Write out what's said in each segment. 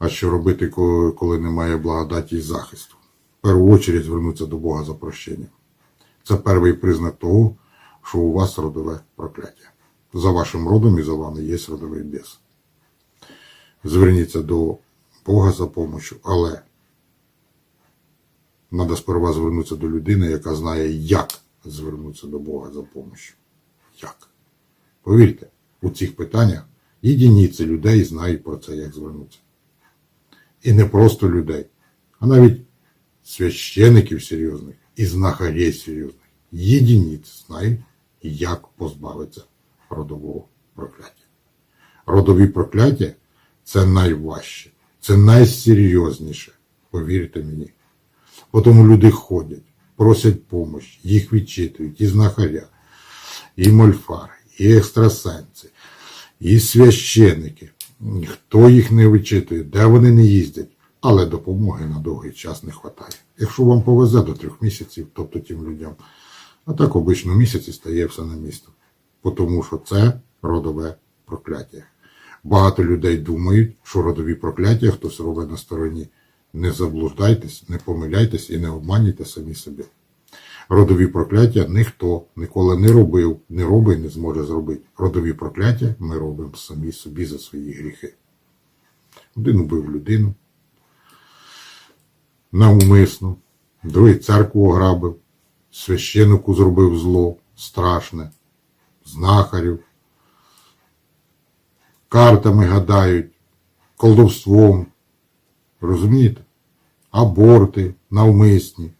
А що робити, коли, немає благодаті і захисту? В першу чергу звернутися до Бога за прощенням. Це перший признак того, що у вас родове прокляття. За вашим родом і за вами є родовий біс. Зверніться до Бога за допомогою, але треба сперва звернутися до людини, яка знає, як звернутися до Бога за допомогою. Як? Повірте, у цих питаннях єдиниці людей знають про це, як звернутися. І не просто людей, а навіть священиків серйозних і знахарей серйозних. Єдиниць знають, як позбавитися родового прокляття. Родові прокляття це найважче, це найсерйозніше, повірте мені. Тому люди ходять, просять допомоги, їх відчитують і знахаря, і мольфари, і екстрасенси, і священики. Хто їх не вичитує, де вони не їздять, але допомоги на довгий час не вистачає. Якщо вам повезе до трьох місяців, тобто тим людям, а так обично місяці стає все на місто. Тому що це родове прокляття. Багато людей думають, що родові прокляття хтось робить на стороні. Не заблуждайтесь, не помиляйтесь і не обманюйте самі себе. Родові прокляття ніхто ніколи не робив, не робить і не зможе зробити. Родові прокляття ми робимо самі собі за свої гріхи. Один убив людину навмисно, другий церкву ограбив, священику зробив зло, страшне, знахарів, картами гадають, колдовством. Розумієте? Аборти, навмисні.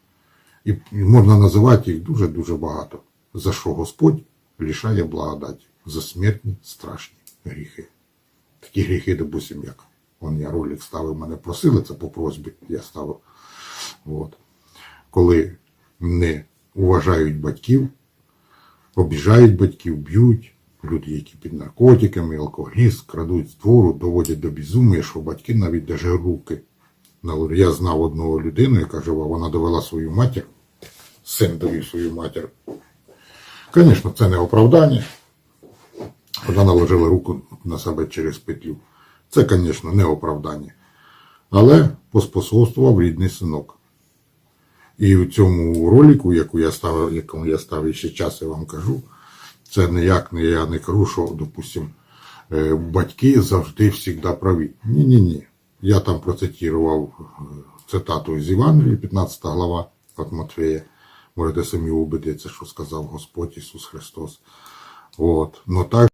І можна називати їх дуже-дуже багато. За що Господь лишає благодаті за смертні страшні гріхи. Такі гріхи, допустим, як он я ролик ставив, мене просили, це по просьбі я ставив. От. Коли не уважають батьків, обіжають батьків, б'ють, люди, які під наркотиками, алкоголіст, крадуть з двору, доводять до безумия, що батьки навіть даже руки. Я знав одного людину, яка жива, вона довела свою матір, син довів свою матір. Звісно, це не оправдання. Вона наложила руку на себе через петлю. Це, звісно, не оправдання. Але поспособствував рідний синок. І в цьому ролику, яку я ставив, якому я ставив ще час, я вам кажу, це ніяк не я не кажу, що, допустим, е, батьки завжди завжди праві. Ні-ні-ні. Я там процитував е, цитату з Євангелії, 15 глава від Матфея. Можете самі убедитися, що сказав Господь Ісус Христос. От. Но так